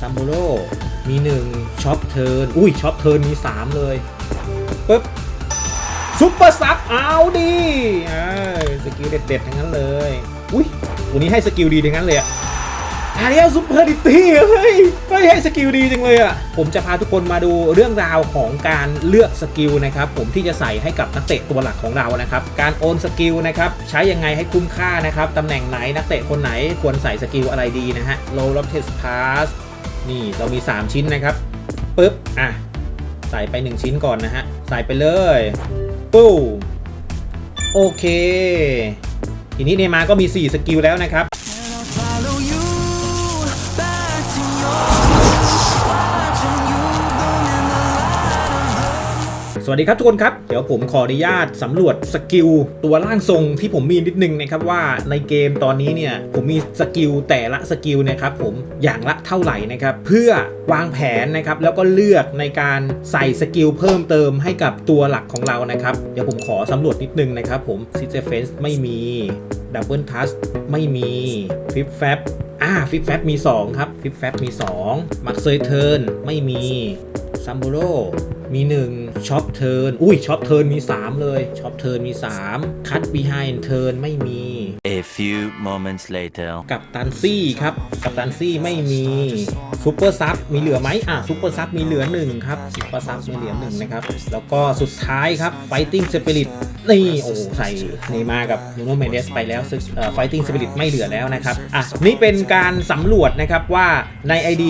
ซัมโบโรมี1ช็อปเทิร์นอุ้ยช็อปเทิร์นมี 3 เลยปึ๊บซุปเปอร์ซับเอาดีเอ้ยสกิลเด็ดๆทั้งนั้นเลย อุ้ยวันนี้ให้สกิลดีทั้งนั้นเลยอะอาเรียซุปเปอร์ดิตี้เฮ้ยไม่ให้สกิลดีจังเลยอะผมจะพาทุกคนมาดูเรื่องราวของการเลือกสกิลนะครับผมที่จะใส่ให้กับนักเตะตัวหลักของเรานะครับ การโอนสกิลนะครับใช้ยังไงให้คุ้มค่านะครับตำแหน่งไหนนักเตะคนไหนควรใส่สกิลอะไรดีนะฮะ low r o t e pass นี่เรามี 3 ชิ้นนะครับปึ๊บอะใส่ไป 1 ชิ้นก่อนนะฮะใส่ไปเลยปู้โอเค ทีนี้เนมาร์ก็มี 4 สกิลแล้วนะครับ วัสดีครับทุกคนครับ เดี๋ยวผมขออนุญาตสำรวจสกิลตัวร่างทรงที่ผมมีนิดนึงนะครับว่าในเกมตอนนี้เนี่ยผมมีสกิลแต่ละสกิลนะครับผมอย่างละเท่าไหร่นะครับเพื่อวางแผนนะครับแล้วก็เลือกในการใส่สกิลเพิ่มเติมให้กับตัวหลักของเรานะครับเดี๋ยวผมขอสำรวจนิดนึงนะครับผมซิเจเฟนส์ไม่มีดับเบิลทัสไม่มีฟิปแฟบอ่าฟิปแฟบมี 2 ครับฟิปแฟบมี 2 มักเซยเทิร์นไม่มี ซัมโบโรมี1ช็อปเทิร์นอุ้ยช็อปเทิร์นมี 3 เลยช็อปเทิร์นมี 3 คัตบีไฮน์เทิร์นไม่มี A few moments later. กับตันซี่ครับ กับตันซี่ไม่มีซูเปอร์ซับมีเหลือไหมอะซูเปอร์ซับมีเหลือ1ครับซูเปอร์ซับมีเหลือ1นะครับ แล้วก็สุดท้ายครับ Fighting Spirit นี่โอ้โหใส่เนย์มาร์กับนูโนเมเดสไปแล้วซึ่งเอ่อ Fighting Spirit ไม่เหลือแล้วนะครับอะนี่เป็นการสำรวจนะครับว่าใน ID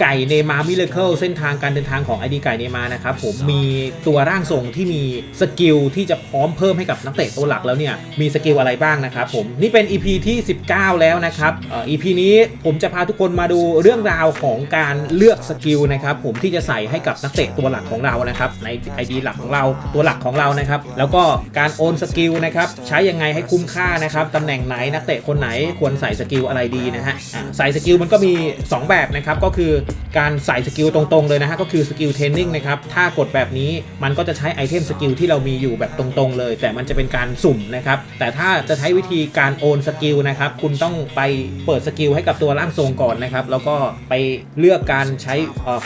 ไก่เนมาร์มิเลเคิลเส้นทางการเดินทางของ ID ไก่เนมาร์นะครับผมมีตัวร่างทรงที่มีสกิลที่จะพร้อมเพิ่มให้กับนักเตะตัวหลักแล้วเนี่ยมีสกิลอะไรบ้างนะครับผมนี่เป็น EP ที่ 19 แล้วนะครับเอ่อ EP นี้ผมจะพาทุกคนมาดูเรื่องราวของการเลือกสกิลนะครับผมที่จะใส่ให้กับนักเตะตัวหลักของเรานะครับใน ID หลักของเราตัวหลักของเรานะครับแล้วก็การการโอนสกิลนะครับใช้ยังไงให้คุ้มค่านะครับตำแหน่งไหนนักเตะคนไหนควรใส่สกิลอะไรดีนะฮะใส่สกิลมันก็มี 2 แบบนะครับก็คือการใส่สกิลตรงๆเลยนะฮะก็คือสกิลเทรนนิ่งนะครับถ้ากดแบบนี้มันก็จะใช้ไอเทมสกิลที่เรามีอยู่แบบตรงๆเลย แต่มันจะเป็นการสุ่มนะครับแต่ถ้าจะใช้วิธีการโอนสกิลนะครับคุณต้องไปเปิดสกิลให้กับตัวร่างทรงก่อนนะครับแล้วก็ไปเลือกการใช้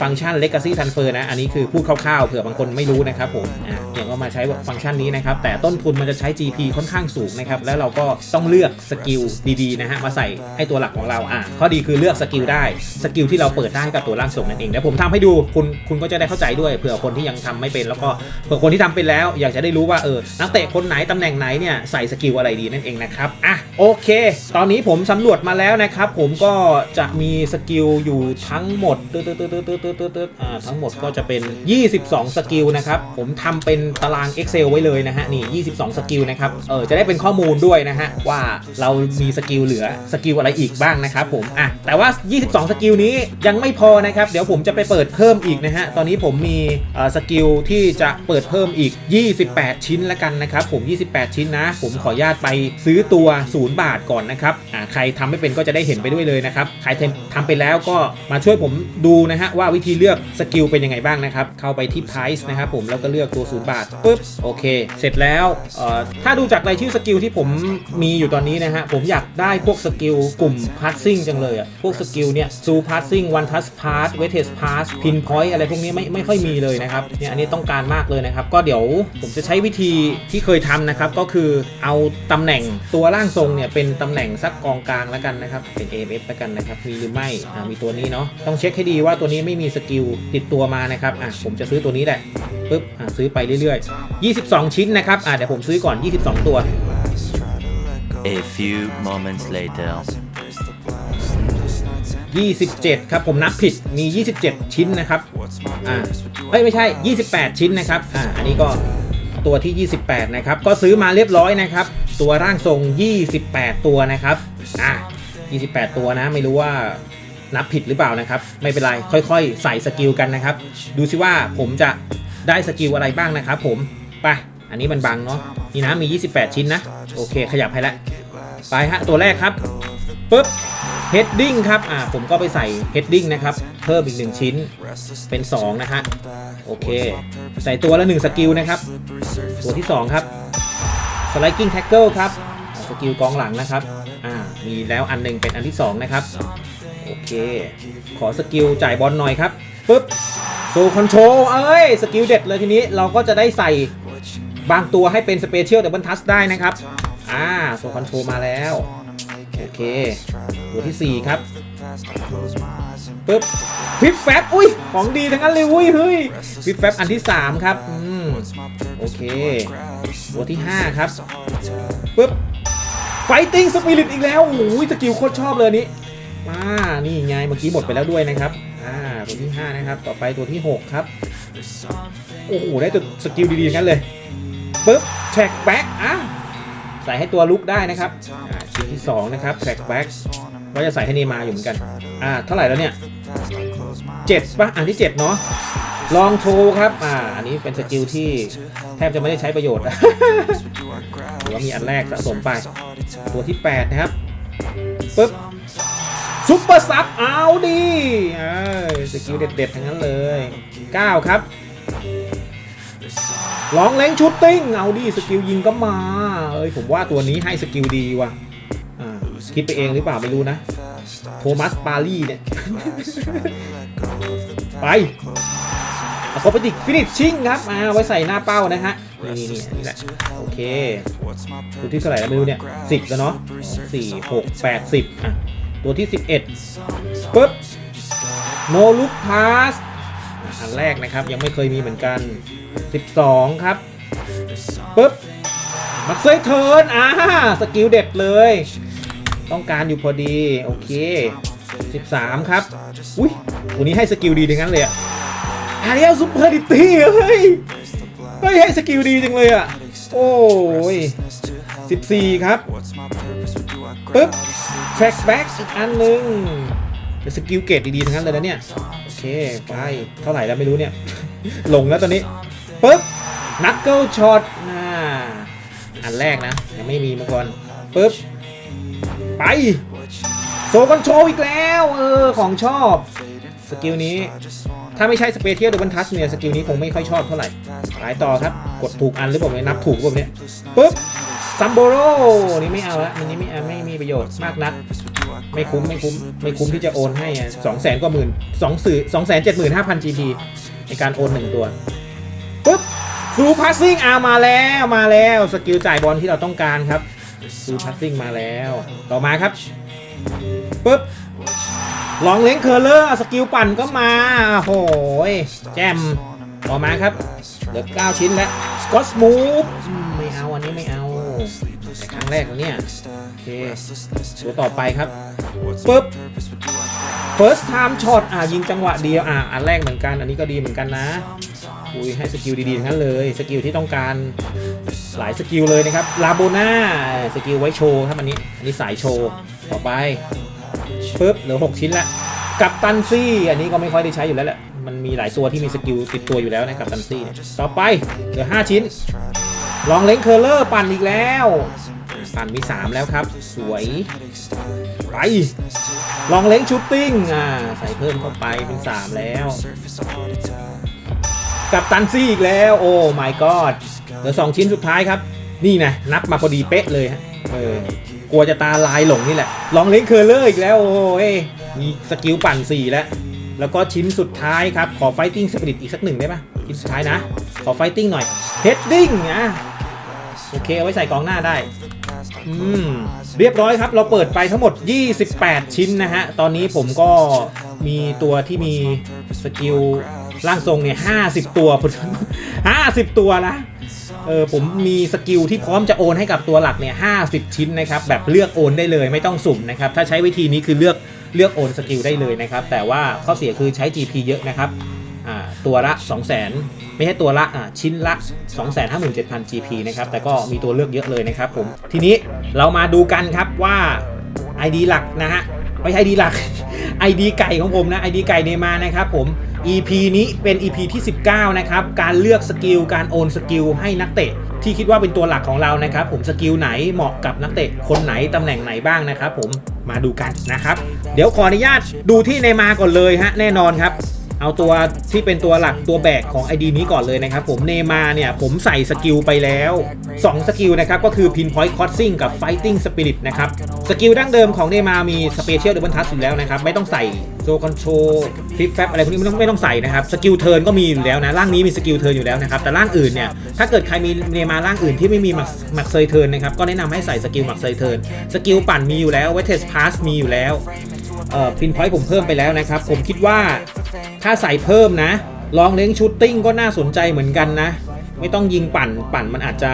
ฟังก์ชัน Legacy Transfer นะอันนี้คือพูดคร่าวๆเผื่อบางคนไม่รู้นะครับผมอะเนี่ยก็มาใช้ฟังก์ชันนี้นะครับแต่ต้นทุนมันจะใช้ GP ค่อนข้างสูงนะครับ แล้วเราก็ต้องเลือกสกิลดีๆนะฮะมาใส่ให้ตัวหลักของเราอะข้อดีคือเลือกสกิลได้สกิลที่เราเปิดได้กับตัวร่างทรงนั่นเองแล้วผมทำให้ดูคุณคุณก็จะได้เข้าใจด้วยเผื่อคนที่ยังทำไม่เป็น แล้วก็เผื่อคนที่ทำเป็นแล้ว อยากจะได้รู้ว่าเออนักเตะคนไหนตำแหน่งไหนเนี่ยใส่สกิลอะไรดีนั่นเองนะครับอะโอเค ตอนนี้ผมสำรวจมาแล้วนะครับผมก็จะมีสกิลอยู่ทั้งหมดตึ๊ดตึ๊ดตึ๊ดตึ๊ดตึ๊ดตึ๊ดอ่าทั้งหมดก็จะเป็น 22 สกิลนะครับผมทำเป็นตาราง Excel ไว้เลยนะฮะนี22 สกิลนะครับ เออจะได้เป็นข้อมูลด้วยนะฮะ ว่าเรามีสกิลเหลือสกิลอะไรอีกบ้างนะครับผม อะ แต่ว่า 22 สกิลนี้ยังไม่พอนะครับ เดี๋ยวผมจะไปเปิดเพิ่มอีกนะฮะ ตอนนี้ผมมีสกิลที่จะเปิดเพิ่มอีก 28 ชิ้นละกันนะครับผม 28 ชิ้นนะ ผมขออนุญาตไปซื้อตัว 0 บาทก่อนนะครับ อ่าใครทำไม่เป็นก็จะได้เห็นไปด้วยเลยนะครับ ใครทำทำไปแล้วก็มาช่วยผมดูนะฮะว่าวิธีเลือกสกิลเป็นยังไงบ้างนะครับ เข้าไปที่ price นะครับผมแล้วก็เลือกตัว 0 บาทปุ๊บโอเค เสร็จแล้วเอ่อถ้าดูจากรายชื่อสกิลที่ผมมีอยู่ตอนนี้นะฮะ ผมอยากได้พวกสกิลกลุ่ม passing จังเลยอะพวกสกิลเนี่ยซู passing one touch pass weighted pass pin point อะไรพวกนี้ไม่ไม่ค่อยมีเลยนะครับ เนี่ยอันนี้ต้องการมากเลยนะครับ ก็เดี๋ยวผมจะใช้วิธีที่เคยทำนะครับ ก็คือเอาตำแหน่งตัวร่างทรงเนี่ยเป็นตำแหน่งสักกองกลางแล้วกันนะครับ เป็น AMF แล้วกันนะครับ มีหรือไม่มีตัวนี้เนาะ ต้องเช็คให้ดีว่าตัวนี้ไม่มีสกิลติดตัวมานะครับ อะผมจะซื้อตัวนี้แหละ ปุ๊บอะซื้อไปเรื่อยๆ 22 ชิ้นนะครับอะเดี๋ยวผมซื้อก่อน 22 ตัว A few moments later. 27 ครับ ผมนับผิดมี 27 ชิ้นนะครับอ่าเอ้ยไม่ใช่ 28 ชิ้นนะครับอ่าอันนี้ก็ตัวที่ 28 นะครับ ก็ซื้อมาเรียบร้อยนะครับ ตัวร่างทรง 28 ตัวนะครับอ่า28 ตัวนะ ไม่รู้ว่านับผิดหรือเปล่านะครับ ไม่เป็นไร ค่อยๆ ใส่สกิลกันนะครับ ดูซิว่าผมจะ ได้สกิลอะไรบ้างนะครับผมไปอันนี้มันบังเนาะนี่นะมี 28 ชิ้นนะ โอเค ขยับให้แล้วไปฮะ ตัวแรกครับปุ๊บ heading ครับอ่าผมก็ไปใส่ heading นะครับ เพิ่มอีก 1 ชิ้นเป็น 2 นะฮะโอเค ใส่ตัวละ 1 สกิลนะครับ ตัวที่ 2 ครับ striking tackle ครับสกิลกองหลังนะครับอ่ามีแล้วอันหนึงเป็นอันที่ 2 นะครับ โอเคเค ขอสกิลจ่ายบอลหน่อยครับปึ๊บ โซคอนโทรลเอ้ย สกิลเด็ดเลยทีนี้เราก็จะได้ใส่บางตัวให้เป็นสเปเชียลดับเบิลทัสได้นะครับ อ่าโซคอนโทรลมาแล้ว โอเค ตัวที่ 4 ครับปึ๊บฟิปแฟบอุ้ย ของดีทั้งนั้นเลยอุ้ยเฮ้ยฟิปแฟบอันที่ 3 ครับอืมโอเค ตัวที่ 5 ครับปึ๊บไฟติ้งสปิริตอีกแล้วโอ้ยสกิลโคตรชอบเลยนนี้มานี่ไงเมื่อกี้หมดไปแล้วด้วยนะครับอ่า ตัวที่ 5 นะครับ ต่อไปตัวที่ 6 ครับ โอ้โห ได้ตัวสกิลดีๆทั้งนั้นเลยปึ๊บแท็กแบ็กอะใส่ให้ตัวลุกได้นะครับชิ้นที่ 2 นะครับแท็กแบ็กก็จะใส่ให้เนมาอยู่เหมือนกัน อ่า เท่าไหร่แล้วเนี่ยเจ็ดปะอันที่ 7 เนาะลองโชว์ครับ อ่า อันนี้เป็นสกิลที่แทบจะไม่ได้ใช้ประโยชน์หรือว่ามีอันแรกสะสมไป ตัวที่ 8 นะครับปึ๊บ ซุปเปอร์ซับเอาดีสกิลเด็ดๆ ทั้งนั้นเลย 9 ครับลองเล้งชุดติ้ง เอาดิสกิลยิงก็มาเอ้ยผมว่าตัวนี้ให้สกิลดีว่ะคิดไปเองหรือเปล่าไม่รู้นะ โทมัสปารีเนี่ย ไปอะคอปติกฟินิชชิ่งครับอ่าไว้ใส่หน้าเป้านะฮะ นี่นี่นี่แหละ โอเคตัวที่เท่าไหร่แล้วไม่รู้เนี่ยสิบแล้วเนาะสี่หกแปดสิบอะ ตัวที่สิบเอ็ดปึ๊บโนลุกพาสอันแรกนะครับยังไม่เคยมีเหมือนกัน 12 ครับปึ๊บมักเซยเทิร์นอ่าสกิลเด็ดเลย ต้องการอยู่พอดี โอเค 13 ครับ อุ้ยตัวนี้ให้สกิลดีดังนั้นเลยอะอาเรียลซูเปอร์ดิตี้เฮ้ยเฮ้ยให้สกิลดีจังเลยอะโอ้ย14 ครับ ปึ๊บแทร็กแบ็กอีกอันหนึ่งเป็นสกิลเกตดีๆทั้งนั้นเลยนะเนี่ย โอเค ไป เท่าไหร่แล้วไม่รู้เนี่ย หลงแล้วตอนนี้ปึ๊บนักเกิลช็อตอ่าอันแรกนะ ยังไม่มีมาก่อนปึ๊บ ไป โซคอนโทรอีกแล้ว เออ ของชอบ สกิลนี้ ถ้าไม่ใช่สเปเชียลดับเบิลทัชเนี่ยสกิลนี้คงไม่ค่อยชอบเท่าไหร่ไปต่อครับ กดถูกอันหรือเปล่าเนี่ยนับถูกหรือเปล่าเนี่ยปึ๊บ ซัมโบโรนี่ไม่เอาละอันนี้ไม่เอาไม่มีประโยชน์มากนัก ไม่คุ้มไม่คุ้มไม่คุ้มที่จะโอนให้สองแสนกว่าหมื่นสองสื่อสองแสนเจ็ดหมื่นห้าพัน GP ในการโอนหนึ่งตัวปุ๊บฟูพาสซิ่งอามาแล้วมาแล้วสกิลจ่ายบอลที่เราต้องการครับฟูพาสซิ่งมาแล้ว ต่อมาครับปุ๊บลองเล้งเคอร์เลอร์สกิลปั่นก็มาโอ้โหยแจมต่อมาครับเหลือ9ชิ้นแล้วสกอตสมูฟไม่เอาอันนี้ไม่เอา ครั้งแรกแล้วเนี่ยโอเคตัวต่อไปครับปุ๊บ first time shot อะยิงจังหวะเดียวอะอันแรกเหมือนกัน อันนี้ก็ดีเหมือนกันนะอุ้ยให้สกิลดีๆทั้งนั้นเลย สกิลที่ต้องการหลายสกิลเลยนะครับลาโบนาสกิลไว้โชว์ครับอันนี้อันนี้สายโชว์ต่อไปปึ๊บเหลือ 6 ชิ้นละกับตันซี่อันนี้ก็ไม่ค่อยได้ใช้อยู่แล้วแหละมันมีหลายตัวที่มีสกิลติดตัวอยู่แล้วนะกับตันซี่เนี่ยต่อไปเหลือ 5 ชิ้น ลองเล้งเคอร์เลอร์ปั่นอีกแล้ว ปั่นมี 3 แล้วครับ สวยไปลองเล้งชูตติ้งอ่าใส่เพิ่มเข้าไปเป็น 3 แล้วกับตันซี่อีกแล้ว โอ้ my god เหลือ2ชิ้นสุดท้ายครับ นี่นะนับมาพอดีเป๊ะเลยฮะเออกลัวจะตาลายหลงนี่แหละ ลองเล้งเคอร์เลอร์อีกแล้ว โอ้ยมีสกิลปั่น 4 แล้ว แล้วก็ชิ้นสุดท้ายครับ ขอไฟติ้งสปิริตอีกสักหนึ่งได้ปะชิ้นสุดท้ายนะ อไฟติ้งหน่อยเฮดดิ้งอะโอเค เอาไว้ใส่กองหน้าได้ อืม เรียบร้อยครับ เราเปิดไปทั้งหมด 28 ชิ้นนะฮะ ตอนนี้ผมก็มีตัวที่มีสกิลร่างทรงเนี่ย50 ตัว50 ตัวนะ เออ ผมมีสกิลที่พร้อมจะโอนให้กับตัวหลักเนี่ย50 ชิ้นนะครับ แบบเลือกโอนได้เลยไม่ต้องสุ่มนะครับ ถ้าใช้วิธีนี้คือเลือกเลือกโอนสกิลได้เลยนะครับ แต่ว่าข้อเสียคือใช้ GP เยอะนะครับ ตัวละ 2 0 0 0 0 0 ไม่ใช่ตัวละอ่าชิ้นละ 257,000 GP นะครับ แต่ก็มีตัวเลือกเยอะเลยนะครับผม ทีนี้เรามาดูกันครับว่า ID หลักนะฮะ ไม่ใช่ ID หลัก ID ไก่ของผมนะ ID ไก่เนมานะครับผม EP นี้เป็น EP ที่ 19 นะครับ การเลือกสกิล การโอนสกิลให้นักเตะที่คิดว่าเป็นตัวหลักของเรานะครับ ผมสกิลไหนเหมาะกับนักเตะคนไหนตำแหน่งไหนบ้างนะครับ ผมมาดูกันนะครับ เดี๋ยวขออนุญาตดูที่เนมาก่อนเลยฮะแน่นอนครับ เอาตัวที่เป็นตัวหลักตัวแบกของ ID นี้ก่อนเลยนะครับผมเนมาเนี่ยผมใส่สกิลไปแล้ว 2 สกิลนะครับก็คือ Pinpoint Crossing กับ Fighting Spirit นะครับสกิลดั้งเดิมของเนมามี Special Double Touch อยู่แล้วนะครับไม่ต้องใส่โซคอนโทรฟลิปแฟบอะไรพวกนี้ไม่ต้องไม่ต้องใส่นะครับสกิลเทิร์นก็มีอยู่แล้วนะร่างนี้มีสกิลเทิร์นอยู่แล้วนะครับแต่ร่างอื่นเนี่ยถ้าเกิดใครมีเนมาร่างอื่นที่ไม่มีหมักหมักเซยเทิร์นนะครับก็แนะนำให้ใส่สกิลหมักเซยเทิร์นสกิลปั่นมีอยู่แล้วเวทเทสพาสมีอยู่แล้วเอ่อพินพอยต์ผมเพิ่มไปแล้วนะครับผมคิดว่า ถ้าใส่เพิ่มนะ ลองเล้งชูตติ้งก็น่าสนใจเหมือนกันนะ ไม่ต้องยิงปั่นปั่นมันอาจจะ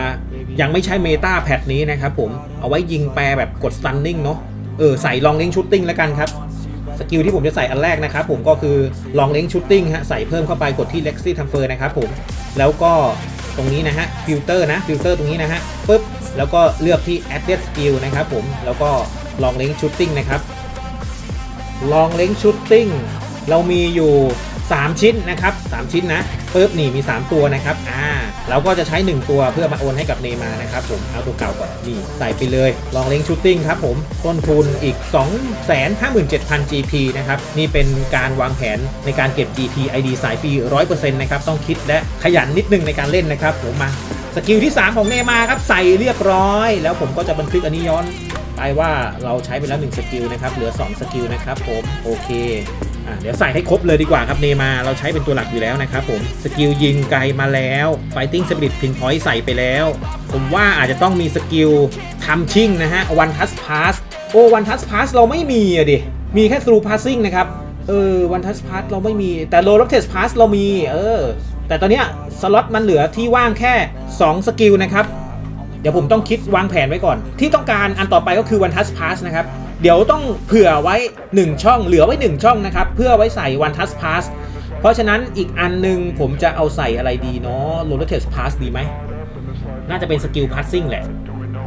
ยังไม่ใช่เมตาแพทนี้นะครับผม เอาไว้ยิงแปรแบบกดสตันนิ่งเนาะ เออใส่ลองเล้งชูตติ้งแล้วกันครับ สกิลที่ผมจะใส่อันแรกนะครับผมก็คือลองเล้งชูตติ้งฮะใส่เพิ่มเข้าไปกดที่ Lexi Transfer นะครับผม แล้วก็ตรงนี้นะฮะฟิลเตอร์นะฟิลเตอร์ตรงนี้นะฮะปุ๊บแล้วก็เลือกที่ Added Skill นะครับผมแล้วก็ลองเล้งชูตติ้งนะครับลองเล้งชูตติ้ง เรามีอยู่ 3 ชิ้นนะครับ 3 ชิ้นนะปุ๊บนี่มี 3 ตัวนะครับอ่าเราก็จะใช้ 1 ตัวเพื่อมาโอนให้กับเนมานะครับผมเอาตัวเก่าก่อนนี่ใส่ไปเลย ลองเล้งชูตติ้งครับผมต้นทุนอีก 257,000 GP นะครับ นี่เป็นการวางแผนในการเก็บ GP ID สายฟรี100%นะครับ ต้องคิดและขยันนิดนึงในการเล่นนะครับผมมาสกิลที่ 3 ของเนมาครับใส่เรียบร้อย แล้วผมก็จะบันทึกอันนี้ย้อนไปว่าเราใช้ไปแล้ว 1 สกิลนะครับ เหลือ 2 สกิลนะครับผม โอเค เดี๋ยวใส่ให้ครบเลยดีกว่าครับเนมาเราใช้เป็นตัวหลักอยู่แล้วนะครับผมสกิลยิงไกลมาแล้ว Fighting Spirit Pinpoint ใส่ไปแล้ว ผมว่าอาจจะต้องมีสกิลทำชิ่งนะฮะ One Touch Pass โอ้ One Touch Pass เราไม่มีอะดิมีแค่ Through Passing นะครับเออ One Touch Pass เราไม่มีแต่ Low Rock Test Pass เรามีเออแต่ตอนเนี้ยสล็อตมันเหลือที่ว่างแค่ 2 สกิลนะครับ เดี๋ยวผมต้องคิดวางแผนไว้ก่อน ที่ต้องการอันต่อไปก็คือ One Touch Pass นะครับ เดี๋ยวต้องเผื่อไว้ 1 ช่อง เหลือไว้ 1 ช่องนะครับ เพื่อไว้ใส่ One Touch Pass เพราะฉะนั้นอีกอันหนึงผมจะเอาใส่อะไรดีเนาะ Roller Test Pass ดีไหม น่าจะเป็นสกิล Passing แหละ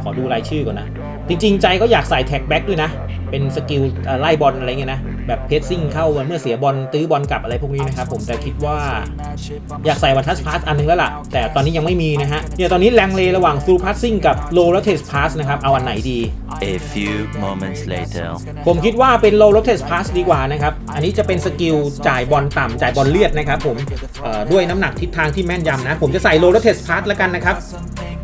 ขอดูรายชื่อก่อนนะ จริงๆ ใจก็อยากใส่แท็กแบ็กด้วยนะ เป็นสกิลไล่บอลอะไรเงี้ยนะ แบบเพสซิ่งเข้าเมื่อเสียบอลตื้อบอลกลับอะไรพวกนี้นะครับผมแต่คิดว่าอยากใส่วันทัสพาสอันนึงแล้วล่ะ แต่ตอนนี้ยังไม่มีนะฮะเนี่ยตอนนี้แรงเลระหว่างซูพาสซิ่งกับโล r o เทสพาสนะครับเอาอันไหนดี A few moments later. ผมคิดว่าเป็นโล r o เทสพาสดีกว่านะครับอันนี้จะเป็นสกิลจ่ายบอลต่ำจ่ายบอลเลียดนะครับผมเอ่อด้วยน้ำหนักทิศทางที่แม่นยำนะ ผมจะใส่โล r o เทสพาสแล้วกันนะครับ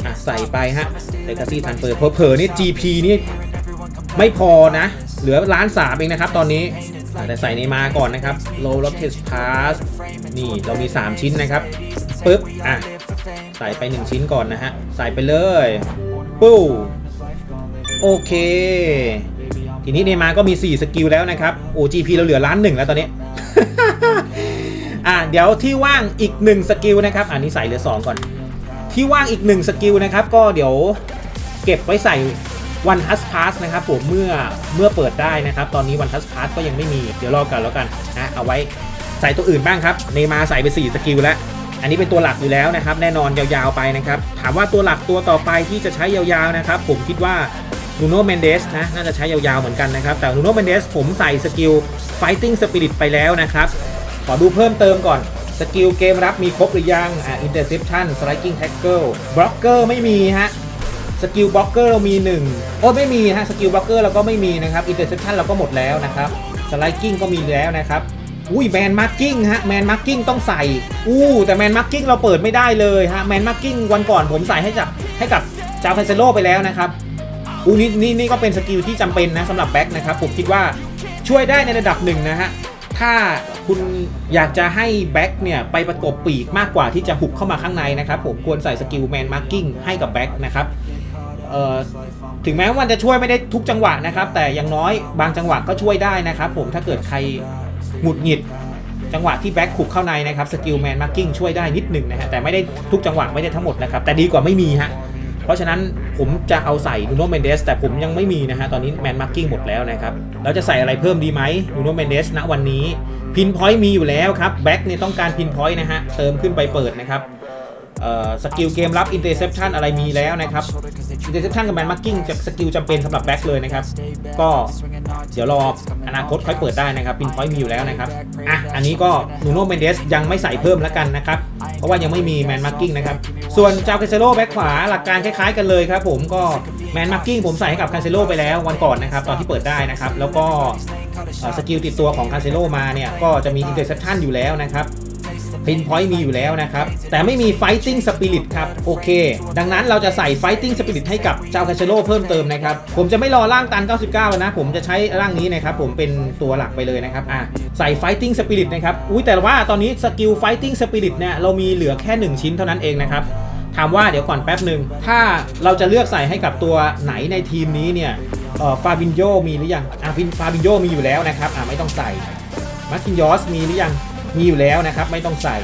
อะใส่ไปฮะเลกาซี่ทันเปิดเผลอๆนี่ GP นี่ไม่พอนะ เหลือล้านสามเองนะครับตอนนี้แต่ใส่ในมาก่อนนะครับ low r o t e pass นี่เรามี 3 ชิ้นนะครับปึ๊บอะใส่ไป 1 ชิ้นก่อนนะฮะ ใส่ไปเลยปู้โอเค ทีนี้เนมาก็มี 4 สกิลแล้วนะครับโอ้ GP เราเหลือล้านหนึ่งแล้วตอนนี้ อะเดี๋ยวที่ว่างอีก 1 สกิลนะครับ อันนี้ใส่เหลือ 2 ก่อน ที่ว่างอีก 1 สกิลนะครับ ก็เดี๋ยวเก็บไว้ใส่ One Touch Pass นะครับผมเมื่อเมื่อเปิดได้นะครับ ตอนนี้ One Touch Pass ก็ยังไม่มีเดี๋ยวรอกันแล้วกันนะเอาไว้ใส่ตัวอื่นบ้างครับเนมาใส่ไป 4 สกิลแล้ว อันนี้เป็นตัวหลักอยู่แล้วนะครับ แน่นอนยาวๆไปนะครับ ถามว่าตัวหลักตัวต่อไปที่จะใช้ยาวๆนะครับ ผมคิดว่านูโนเมนเดสนะน่าจะใช้ยาวๆเหมือนกันนะครับ แต่นูโนเมนเดสผมใส่สกิล Fighting Spirit ไปแล้วนะครับ ขอดูเพิ่มเติมก่อน สกิลเกมรับมีครบหรือยังอ่า interception striking tackle blocker ไม่มีฮะ สกิลบล็อกเกอร์เรามี1โอ้ไม่มีฮะสกิลบล็อกเกอร์เราก็ไม่มีนะครับ interception เราก็หมดแล้วนะครับ striking ก็มีแล้วนะครับอุ้ยแมนมาร์กิ้งฮะแมนมาร์กิ้งต้องใส่อู้แต่แมนมาร์กิ้งเราเปิดไม่ได้เลยฮะแมนมาร์กิ้งวันก่อนผมใส่ให้กับให้กับจาเพเซโลไปแล้วนะครับอู้นี่นี่นี่ก็เป็นสกิลที่จำเป็นนะสำหรับแบ็คนะครับผมคิดว่าช่วยได้ในระดับหนึ่งนะฮะถ้าคุณอยากจะให้แบ็คเนี่ยไปประกบปีกมากกว่าที่จะหุบเข้ามาข้างในนะครับผมควรใส่สกิลแมนมาร์กิ้งให้กับแบ็คนะครับ เอ่อถึงแม้ว่ามันจะช่วยไม่ได้ทุกจังหวะนะครับ แต่อย่างน้อยบางจังหวะก็ช่วยได้นะครับ ผมถ้าเกิดใครหงุดหงิด จังหวะที่แบ็คขุกเข้าในนะครับสกิลแมนมาร์กิ้งช่วยได้นิดหนึ่งนะฮะแต่ไม่ได้ทุกจังหวะไม่ได้ทั้งหมดนะครับ แต่ดีกว่าไม่มีฮะเพราะฉะนั้นผมจะเอาใส่นูโนเมนเดสแต่ผมยังไม่มีนะฮะตอนนี้แมนมาร์กิ้งหมดแล้วนะครับแล้วจะใส่อะไรเพิ่มดีไหมนูโนเมนเดสณวันนี้พินพอยต์มีอยู่แล้วครับแบ็กเนี่ยต้องการพินพอยต์นะฮะเติมขึ้นไปเปิดนะครับ สกิลเกมรับอินเตอร์เซปชันอะไรมีแล้วนะครับอินเตอร์เซปชันกับแมนมาร์กิ้งจะสกิลจำเป็นสำหรับแบ็กเลยนะครับ ก็เดี๋ยวรออนาคตค่อยเปิดได้นะครับพินพอยต์มีอยู่แล้วนะครับอะอันนี้ก็นูโน่เมนเดสยังไม่ใส่เพิ่มแล้วกันนะครับ เพราะว่ายังไม่มีแมนมาร์กิ้งนะครับ ส่วนจาวคาเซโลแบ็คขวาหลักการคล้ายๆกันเลยครับผมก็แมนมาร์กิ้งผมใส่ให้กับคาเซโลไปแล้ววันก่อนนะครับตอนที่เปิดได้นะครับ แล้วก็สกิลติดตัวของคาเซโ o มาเนี่ยก็จะมี interception อยู่แล้วนะครับ พินพอยต์มีอยู่แล้วนะครับ แต่ไม่มี fighting spirit ครับ โอเค ดังนั้นเราจะใส่ fighting spirit ให้กับเจ้าคาเซโ o เพิ่มเติมนะครับ ผมจะไม่รอร่างตัน 99แล้วนะ ผมจะใช้ร่างนี้นะครับผมเป็นตัวหลักไปเลยนะครับอะใส่ fighting spirit นะครับอุ้ยแต่ว่าตอนนี้สกิล fighting spirit เนี่ยเรามีเหลือแค่ 1 ชิ้นเท่านั้นเองนะครับถามว่าเดี๋ยวก่อนแป๊บหนึ่งถ้าเราจะเลือกใส่ให้กับตัวไหนในทีมนี้เนี่ยเออฟาบินโยมีหรือยังอะฟาบินโยมีอยู่แล้วนะครับอะไม่ต้องใส่มาร์คินยอสมีหรือยัง มีอยู่แล้วนะครับ ไม่ต้องใส่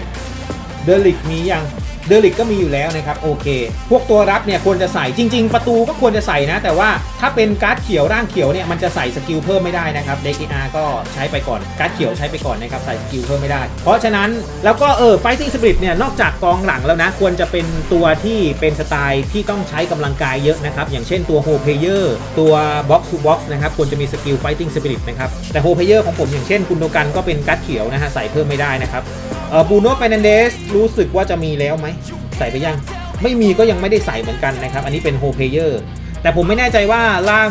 เดลิกมียัง เดลิกก็มีอยู่แล้วนะครับโอเค พวกตัวรับเนี่ยควรจะใส่จริง ๆ ประตูก็ควรจะใส่นะ แต่ว่าถ้าเป็นการ์ดเขียวร่างเขียวเนี่ยมันจะใส่สกิลเพิ่มไม่ได้นะครับเดกอาก็ใช้ไปก่อนการ์ดเขียวใช้ไปก่อนนะครับใส่สกิลเพิ่มไม่ได้ เพราะฉะนั้นแล้วก็เออ Fighting Spirit เนี่ยนอกจากกองหลังแล้วนะ ควรจะเป็นตัวที่เป็นสไตล์ที่ต้องใช้กำลังกายเยอะนะครับอย่างเช่นตัว Whole Player ตัว Box to Box นะครับควรจะมีสกิล Fighting Spirit นะครับแต่ Whole Player ของผมอย่างเช่นคุณโดกันก็เป็นการ์ดเขียวนะฮะใส่เพิ่มไม่ได้นะครับ เออบูโน่ฟ r น a นเดสรู้สึกว่าจะมีแล้วไหม ใส่ไปยัง ไม่มีก็ยังไม่ได้ใส่เหมือนกันนะครับ อันนี้เป็นโฮเพเยอร์แต่ผมไม่แน่ใจว่าร่าง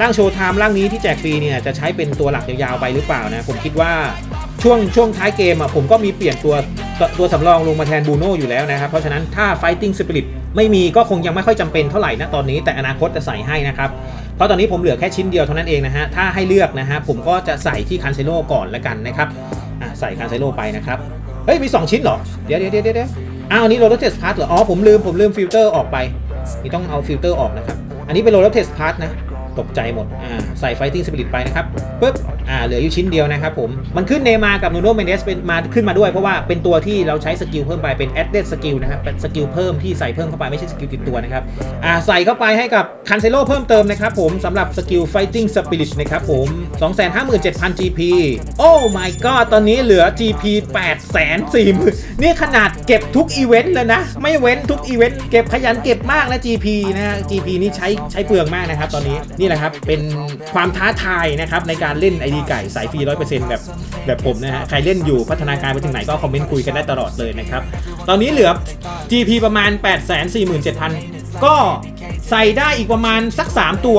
ร่างโชว์ไทม์ร่างนี้ที่แจกฟรีเนี่ยจะใช้เป็นตัวหลักยาวๆไปหรือเปล่านะ ผมคิดว่าช่วงช่วงท้ายเกมอะผมก็มีเปลี่ยนตัวตัวตัวสำรองลงมาแทนบูโน่อยู่แล้วนะครับ เพราะฉะนั้นถ้า Fighting Spirit ไม่มีก็คงยังไม่ค่อยจำเป็นเท่าไหร่นะตอนนี้แต่อนาคตจะใส่ให้นะครับ เพราะตอนนี้ผมเหลือแค่ชิ้นเดียวเท่านั้นเองนะฮะ ถ้าให้เลือกนะฮะผมก็จะใส่ที่คันเซโลก่อนละกันนะครับใส่คันเซโลไปนะครับ ฮ้ย มี 2 ชิ้นเหรอ เดี๋ยวเดี๋ยวเดี๋ยวเอ้าวอันนี้โรลเทสพาร์ทเหรอ อ๋อ ผมลืม ผมลืมฟิลเตอร์ออกไป นี่ต้องเอาฟิลเตอร์ออกนะครับ อันนี้เป็นโรลเทสพาร์ทนะ ตกใจหมด อ่า ใส่ไฟติ้งสปิริตไปนะครับปึ๊บ อ่าเหลืออยู่ชิ้นเดียวนะครับผม มันขึ้นเนมากับนูโนเมเดสเป็นมาขึ้นมาด้วยเพราะว่าเป็นตัวที่เราใช้สกิลเพิ่มไปเป็น added skill นะครับเป็นสกิลเพิ่มที่ใส่เพิ่มเข้าไปไม่ใช่สกิลติดตัวนะครับอ่าใส่เข้าไปให้กับคันเซโ o เพิ่มเติมนะครับผมสำหรับสกิล Fighting Spirit นะครับผม 257,000 GP โอ้ my god ตอนนี้เหลือ GP 840,000นี่ขนาดเก็บทุกอีเวนต์เลยนะ ไม่เว้นทุกอีเวนต์เก็บขยันเก็บมากนะ GP นะ GP นี่ใช้ใช้เปลืองมากนะครับตอนนี้นี่แหละครับเป็นความท้าทายนะครับในการเล่น ID ไก่สายฟรีร้อยเปอร์เซ็นต์แบบแบบผมนะฮะ ใครเล่นอยู่พัฒนาการไปถึงไหนก็คอมเมนต์คุยกันได้ตลอดเลยนะครับ ตอนนี้เหลือ GP ประมาณ 847,000 ก็ใส่ได้อีกประมาณสัก 3 ตัว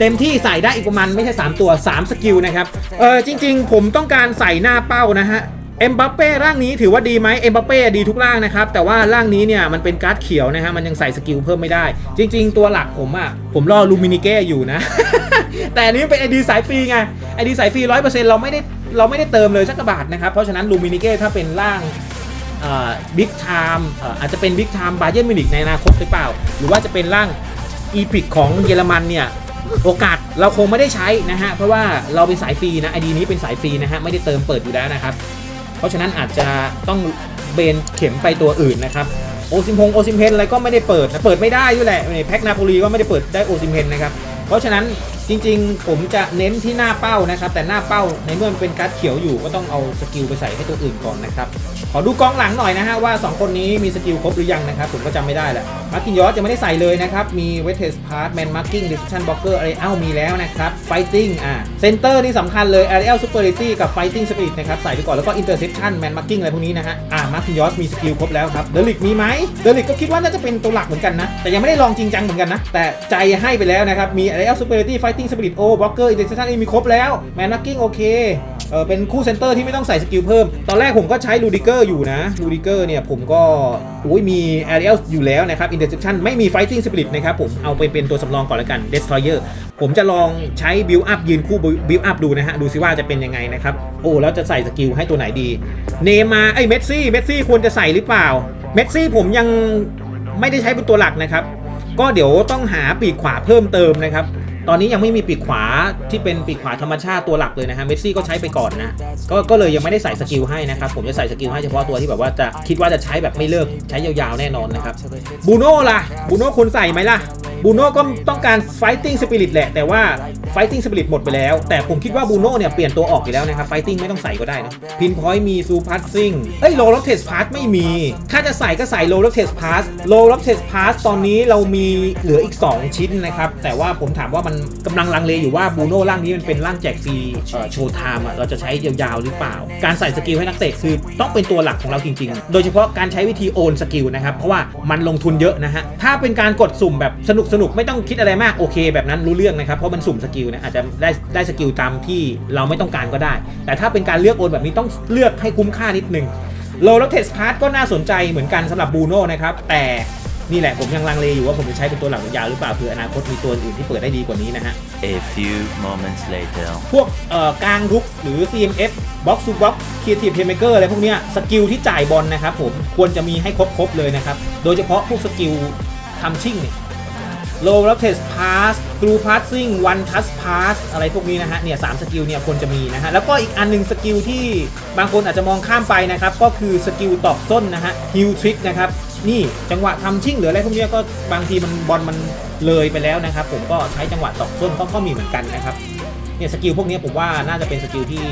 เต็มที่ใส่ได้อีกประมาณไม่ใช่ 3 ตัว 3 สกิลนะครับ เออจริง ๆ ผมต้องการใส่หน้าเป้านะฮะ เอ็มบัปเป้ร่างนี้ถือว่าดีไหมเอ็มบัปเป้ดีทุกร่างนะครับ แต่ว่าร่างนี้เนี่ยมันเป็นการ์ดเขียวนะฮะมันยังใส่สกิลเพิ่มไม่ได้ จริง ๆ ตัวหลักผมอะ่ะผมรอลูมินิเก้อยู่นะ แต่อันนี้เป็นไอดีสายฟรีไงไอดีสายฟรีร้อยเปอร์เซ็นต์เราไม่ได้เราไม่ได้เติมเลยสักบาทนะครับ เพราะฉะนั้นลูมินิเก้ถ้าเป็นร่างบิ๊กไทม์อาจจะเป็นบิ๊กไทม์บาเย r n มินิกในอนาคตหรือเปล่า หรือว่าจะเป็นร่างอีพิกของเยอรมันเนี่ยโอกาสเราคงไม่ได้ใช้นะฮะเพราะว่าเราเป็นสายฟรีนะไอดีนี้เป็นสายฟรีนะฮะไม่ได้เติมเปิดอยู่แล้วนะครับ ราะฉะนั้นอาจจะต้องเบนเข็มไปตัวอื่นนะครับโอซิมพงโอซิมเพนอะไรก็ไม่ได้เปิดนะเปิดไม่ได้ด้วยแหละแพ็กนาโปลีก็ไม่ได้เปิดได้โอซิมเพนนะครับเพราะฉะนั้นจริงๆ ผมจะเน้นที่หน้าเป้านะครับ แต่หน้าเป้าในเมื่อมันเป็นการ์ดเขียวอยู่ก็ต้องเอาสกิลไปใส่ให้ตัวอื่นก่อนนะครับ ขอดูกองหลังหน่อยนะฮะว่า 2 คนนี้มีสกิลครบหรือยังนะครับผมก็จำไม่ได้แหละมาร์กินยอสจะไม่ได้ใส่เลยนะครับ มีเวทเทสพาร์ตแมนมาร์กิ้งดิสชันบล็อกเกอร์อะไรเอ้ามีแล้วนะครับไฟติ้งอ่าเซนเตอร์นี่สำคัญเลย a อ r ร a l Superiority กับ Fighting Spirit นะครับใส่ไปก่อนแล้วก็ Interception Man Marking อะไรพวกนี้นะฮะอ่ามาร์กินยอสมีสกิลครบแล้วครับเดลิกมีไหมเดลิกก็คิดว่าน่าจะเป็นตัวหลักเหมือนกันนะแต่ยังไม่ได้ลองจริงจังเหมือนกันนะแต่ใจให้ไปแล้วนะครับมี a อ r ร a l Superiority Fighting Spirit O Blocker Interception นี่มีครบแล้ว Man Marking โอเค เออเป็นคู่เซนเตอร์ที่ไม่ต้องใส่สกิลเพิ่ม ตอนแรกผมก็ใช้ลูดิเกอร์อยู่นะลูดิเกอร์เนี่ยผมก็อุ้ยมี a r i e l อยู่แล้วนะครับ Interception ไม่มี Fighting Spirit นะครับผมเอาไปเป็นตัวสำรองก่อนแล้วกัน Destroyer ผมจะลองใช้ Build Up ยืนคู่ Build Up ดูนะฮะ ดูซิว่าจะเป็นยังไงนะครับ โอ้ แล้วจะใส่สกิลให้ตัวไหนดี เนมาไอ้เมสซี่เมสซี่ควรจะใส่หรือเปล่า เมสซี่ผมยังไม่ได้ใช้เป็นตัวหลักนะครับ ก็เดี๋ยวต้องหาปีกขวาเพิ่มเติมนะครับ ตอนนี้ยังไม่มีปีกขวาที่เป็นปีกขวาธรรมชาติตัวหลักเลยนะฮะเมสซี่ก็ใช้ไปก่อนนะก็ก็เลยยังไม่ได้ใส่สกิลให้นะครับผมจะใส่สกิลให้เฉพาะตัวที่แบบว่าจะคิดว่าจะใช้แบบไม่เลิกใช้ยาวๆแน่นอนนะครับบูโน่ล่ะบูโน่ควรใส่ไหมล่ะบูโน่ก็ต้องการ fighting spirit แหละ แต่ว่า fighting spirit หมดไปแล้ว แต่ผมคิดว่าบูโน่เนี่ยเปลี่ยนตัวออกอยู่แล้วนะครับ fighting ไม่ต้องใส่ก็ได้นะพินพอยมีซูพัสซิงเอ้ยโลล็อกเทสพาสไม่มี ถ้าจะใส่ก็ใส่โลล็อกเทสพาสโลล็อกเทสพาสตอนนี้เรามีเหลืออีก 2 ชิ้นนะครับ แต่ว่าผมถามว่ามันกำลังลังเลอยู่ว่าบูโน่ร่างนี้มันเป็นร่างแจกฟรีโชว์ไทม์เราจะใช้ยาวๆหรือเปล่า การใส่สกิลให้นักเตะคือต้องเป็นตัวหลักของเราจริงๆ โดยเฉพาะการใช้วิธีโอนสกิลนะครับ เพราะว่ามันลงทุนเยอะนะฮะ ถ้าเป็นการกดสุ่มแบบสนุกกสนุกไม่ต้องคิดอะไรมากโอเคแบบนั้นรู้เรื่องนะครับ เพราะมันสุ่มสกิลนะอาจจะได้ได้สกิลตามที่เราไม่ต้องการก็ได้ แต่ถ้าเป็นการเลือกโอนแบบนี้ต้องเลือกให้คุ้มค่านิดนึงโลแล้วเทสพาร์ทก็น่าสนใจเหมือนกันสำหรับบูโน่นะครับแต่ นี่แหละผมยังลังเลอยู่ว่าผมจะใช้เป็นตัวหลักยาวหรือเปล่าเผื่ออนาคตมีตัวอื่นที่เปิดได้ดีกว่านี้นะฮะ A few moments later. พวกเอ่อกลางรุกหรือ CMF Box to Box Creative Playmaker อะไรพวกเนี้ยสกิลที่จ่ายบอลนะครับผมควรจะมีให้ครบๆเลยนะครับ โดยเฉพาะพวกสกิลทำชิ่งเนี่ย low r o t a t e pass through passing one touch pass อะไรพวกนี้นะฮะเนี่ยสามสกิลเนี่ยควรจะมีนะฮะแล้วก็อีกอันหนึงสกิลที่บางคนอาจจะมองข้ามไปนะครับก็คือสกิลตอกส้นนะฮะ heel trick นะครับ นี่จังหวะทำชิ่งหรืออะไรพวกนี้ก็บางทีมันบอลมันเลยไปแล้วนะครับ ผมก็ใช้จังหวะตอกส้นก็ก็มีเหมือนกันนะครับเนี่ยสกิลพวกนี้ผมว่าน่าจะเป็นสกิลที่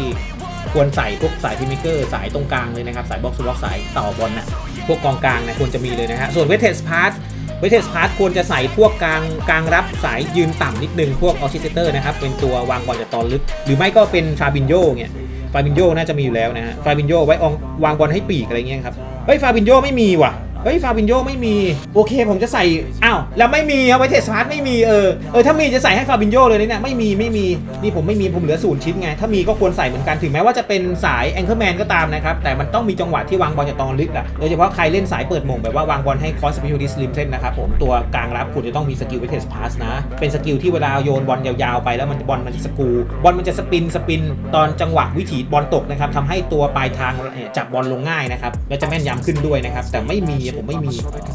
ควรใส่พวกสายพิมิเกอร์สายตรงกลางเลยนะครับสายบ็อกซ์บ็อกสายต่อบอลน่ะพวกกองกลางนะควรจะมีเลยนะฮะส่วนเวทเทสพาร์ทเวทเทสพาร์ทควรจะใส่พวกกลางกลางรับสายยืนต่ำนิดนึงพวกออชิเตอร์นะครับเป็นตัววางบอลจากตอนลึก หรือไม่ก็เป็นฟาบินโยเนี่ยฟาบินโยน่าจะมีอยู่แล้วนะฮะฟาบินโยไว้อองวางบอลให้ปีกอะไรเงี้ยครับเฮ้ยฟาบินโยไม่มีว่ะ เฮ้ยฟาบินโยไม่มี โอเคผมจะใส่ อ้าว แล้วไม่มีเอาไว้เทสพาร์ทไม่มีเออ เออ ถ้ามีจะใส่ให้ฟาบินโยเลยนะเนี่ยไม่มีไม่มี นี่ผมไม่มีผมเหลือศูนย์ชิ้นไง ถ้ามีก็ควรใส่เหมือนกันถึงแม้ว่าจะเป็นสายแองเกิลแมนก็ตามนะครับ แต่มันต้องมีจังหวะที่วางบอลจากตอนลึกอะโดยเฉพาะใครเล่นสายเปิดมงแบบว่าวางบอลให้คอสพิวดิสลิมเส้นนะครับผมตัวกลางรับคุณจะต้องมีสกิลไวเทสพาสนะ เป็นสกิลที่เวลาโยนบอลยาวๆไปแล้วมันบอลมันจะสกูบอลมันจะสปินสปิน ตอนจังหวะวิถีบอลตกนะครับทำให้ตัวปลายทางจับบอลลงง่ายนะครับและจะแม่นยำขึ้นด้วยนะครับแต่ไม่มีผมไม่มี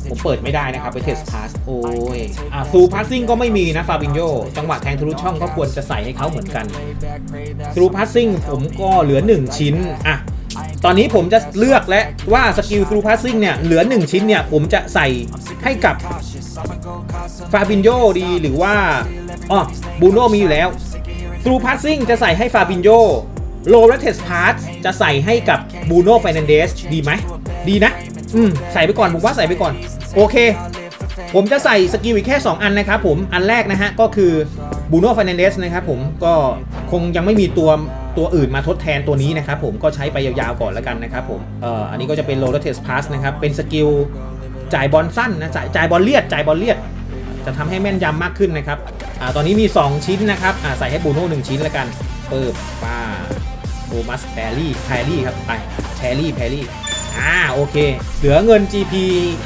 ผมเปิดไม่ได้นะครับ ไปเทสพาสโอ้ยอะฟูพาสซิ่งก็ไม่มีนะฟาบินโยจังหวะแทงทะลุช่องก็ควรจะใส่ให้เขาเหมือนกันทะลุพาสซิ่งผมก็เหลือ 1 ชิ้นอะตอนนี้ผมจะเลือกและว่าสกิลทะลุพาสซิ่งเนี่ยเหลือ 1 ชิ้นเนี่ยผมจะใส่ให้กับฟาบินโยดีหรือว่าอ๋อบูโนมีอยู่แล้วทะลุพาสซิ่งจะใส่ให้ฟาบินโยโลเรเทสพาสจะใส่ให้กับบูโนไฟนันเดสดีไหมดีนะ อืมใส่ไปก่อนผมว่าใส่ไปก่อน โอเค ผมจะใส่สกิลอีกแค่ 2 อันนะครับผมอันแรกนะฮะ ก็คือบูโน่ฟ r นเดสนะครับผมก็คงยังไม่มีตัวตัวอื่นมาทดแทนตัวนี้นะครับผมก็ใช้ไปยาวๆก่อนแล้วกันนะครับผมเอ่ออันนี้ก็จะเป็นโ o เทสพาสนะครับเป็นสกิลจ่ายบอลสั้นนะจ่ายจ่ายบอลเลียดจ่ายบอลเลียด จะทำให้แม่นยำมากขึ้นนะครับอ่าตอนนี้มี 2 ชิ้นนะครับอ่าใส่ให้บูโน่หนึ่งชิ้นแล้วกันเปิบป้าโทมัสแพรรี่แพรรี่ครับไปแพรรี่แพรรี่ อ่าโอเค เหลือเงิน GP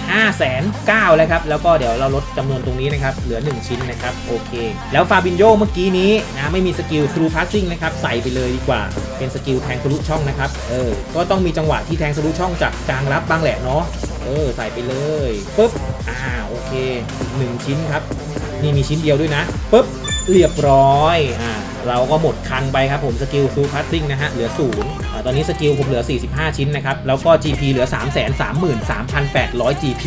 5 9 0 0 0แล้วครับ แล้วก็เดี๋ยวเราลดจำนวนตรงนี้นะครับ เหลือ 1 ชิ้นนะครับ โอเค แล้วฟาบินโยเมื่อกี้นี้นะไม่มีสกิล through passing นะครับ ใส่ไปเลยดีกว่า เป็นสกิลแทงทะลุช่องนะครับ เออ ก็ต้องมีจังหวะที่แทงทะลุช่องจากกลางรับบ้างแหละเนาะ เออ ใส่ไปเลยปุ๊บ อ่าโอเคอีกหนึ่งชิ้นครับ นี่มีชิ้นเดียวด้วยนะปุ๊บ เรียบร้อย อ่า เราก็หมดคังไปครับผม สกิล through passing นะฮะ เหลือศูนย์ ตอนนี้สกิลผมเหลือ 45 ชิ้นนะครับ แล้วก็ GP เหลือ 3 3 3 3 8 0 0 GP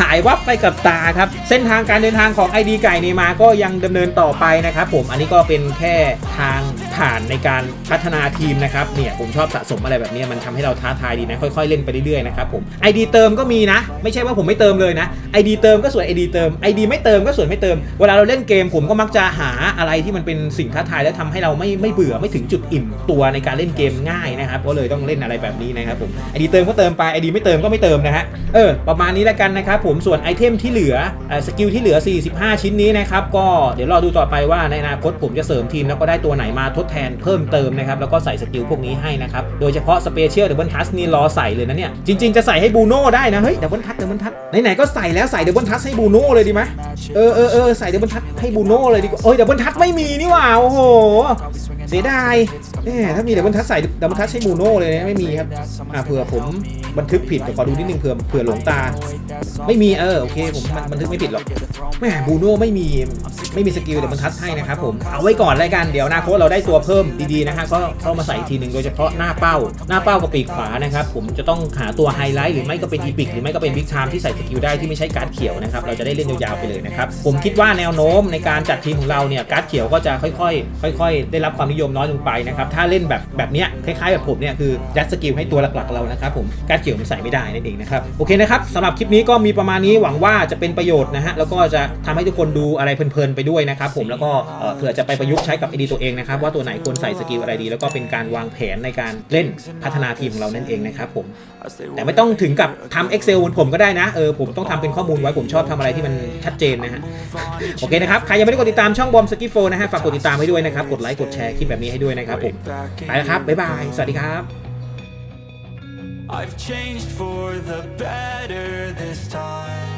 หายวับไปกับตาครับ เส้นทางการเดินทางของ ID ไก่เนมาก็ยังดำเนินต่อไปนะครับผม อันนี้ก็เป็นแค่ทาง ผ่านในการพัฒนาทีมนะครับเนี่ยผมชอบสะสมอะไรแบบนี้มันทำให้เราท้าทายดีนะค่อยๆเล่นไปเรื่อยๆนะครับผม ID เติมก็มีนะ ไม่ใช่ว่าผมไม่เติมเลยนะ ID เติมก็ส่วน ID เติม ID ไม่เติมก็ส่วนไม่เติม เวลาเราเล่นเกมผมก็มักจะหาอะไรที่มันเป็นสิ่งท้าทายและทำให้เราไม่ไม่เบื่อไม่ถึงจุดอิ่มตัวในการเล่นเกมง่ายนะครับก็เลยต้องเล่นอะไรแบบนี้นะครับผม ID เติมก็เติมไป ID ไม่เติมก็ไม่เติมนะฮะเออประมาณนี้แล้วกันนะครับผมส่วนไอเทมที่เหลือเอ่อสกิลที่เหลือ 45 ชิ้นนี้นะครับก็เดี๋ยวรอดูต่อไปว่าในอนาคตผมจะเสริมทีมแล้วก็ได้ตัวไหนมาทดแทนเพิ่มเติมนะครับแล้วก็ใส่สกิลพวกนี้ให้นะครับโดยเฉพาะสเปเชียลเดบิลทัสนี่รอใส่เลยนะเนี่ยจริงๆจะใส่ให้บูโน่ได้นะเฮ้ยเดบิลทัสเดบิลทัสไหนๆก็ใส่แล้วใส่เดบิลทัสให้บูโน่เลยดีไหมเออเออเออใส่เดบิลทัสให้บูโน่เลยดีกว่าเอ้ยเดบิลทัสไม่มีนี่หว่าโอ้โห สียดายแหมถ้ามีเดบิลทัสใส่เดบิลทัสให้บูโน่เลยนะไม่มีครับอ่าเผื่อผมบันทึกผิดเดี๋ยวขอดูนิดนึงเผื่อเผื่อหลงตา ไม่มีเออโอเคผมมันบันทึกไม่ผิดหรอกแหมบูโน่ไม่มีไม่มีสกิลเดี๋ยวมันทัชให้นะครับผมเอาไว้ก่อนรายการเดี๋ยวอนาคตเราได้ตัวเพิ่มดีๆนะฮะก็เข้ามาใส่ทีหนึ่งโดยเฉพาะหน้าเป้า หน้าเป้ากับปีกขวานะครับผมจะต้องหาตัวไฮไลท์หรือไม่ก็เป็นอีพิกหรือไม่ก็เป็นบิ๊กไทม์ที่ใส่สกิลได้ที่ไม่ใช่การ์ดเขียวนะครับเราจะได้เล่นยาวๆไปเลยนะครับผมคิดว่าแนวโน้มในการจัดทีมของเราเนี่ยการ์ดเขียวก็จะค่อยๆ ค่อย ๆ ได้รับความนิยมมน้อยลงไปนะครับ ถ้าเล่นแบบแบบเนี้ยคล้ายๆแบบผมเนี่ยคือยัดสกิลให้ตัวหลักๆเรานะครับผมการเกี่ยวมันใส่ไม่ได้นั่นเองนะครับโอเคนะครับสำหรับคลิปนี้ก็มีประมาณนี้หวังว่าจะเป็นประโยชน์นะฮะแล้วก็จะทำให้ทุกคนดูอะไรเพลินๆไปด้วยนะครับผมแล้วก็เอ่อเผื่อจะไปประยุกต์ใช้กับไอดีตัวเองนะครับว่าตัวไหนควรใส่สกิลอะไรดี แล้วก็เป็นการวางแผนในการเล่นพัฒนาทีมของเรานั่นเองนะครับผม แต่ไม่ต้องถึงกับทำ Excel เหมือนผมก็ได้นะ เออผมต้องทำเป็นข้อมูลไว้ผมชอบทำอะไรที่มันชัดเจนนะฮะ โอเคนะครับ ใครยังไม่ได้กดติดตามช่องบอมสกิโฟนะฮะ ฝากกดติดตามให้ด้วยนะครับ กดไลค์ กดแชร์คลิปแบบนี้ให้ด้วยนะครับผม ไปแล้วครับ บ๊ายบาย สวัสดีครับ I've changed for the better this time.